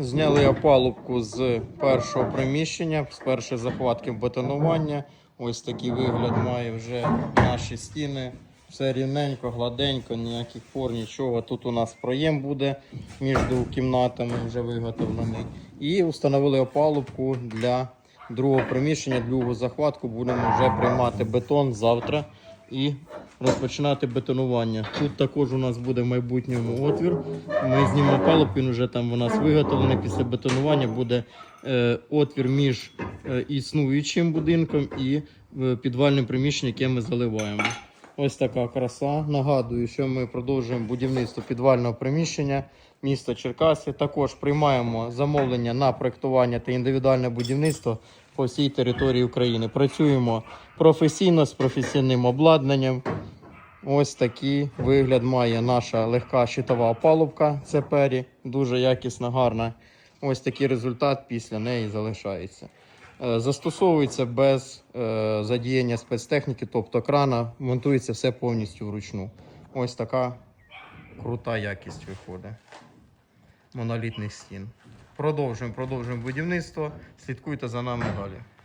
Зняли опалубку з першого приміщення, з першої захватки бетонування. Ось такий вигляд має вже наші стіни. Все рівненько, гладенько, ніяких пор, нічого. Тут у нас проєм буде між кімнатами, вже виготовлений. І встановили опалубку для другого приміщення, другу захватку. Будемо вже приймати бетон завтра і розпочинати бетонування. Тут також у нас буде в майбутньому отвір. Ми знімемо опалубку, він вже там у нас виготовлений. Після бетонування буде е, отвір між е, існуючим будинком і е, підвальним приміщенням, яке ми заливаємо. Ось така краса. Нагадую, що ми продовжуємо будівництво підвального приміщення міста Черкаси. Також приймаємо замовлення на проектування та індивідуальне будівництво по всій території України. Працюємо професійно з професійним обладнанням. Ось такий вигляд має наша легка щитова опалубка Цепері. Дуже якісна, гарна. Ось такий результат після неї залишається. Е, Застосовується без е, задіяння спецтехніки, тобто крана, монтується все повністю вручну. Ось така крута якість виходить монолітних стін. Продовжуємо, продовжуємо будівництво. Слідкуйте за нами далі.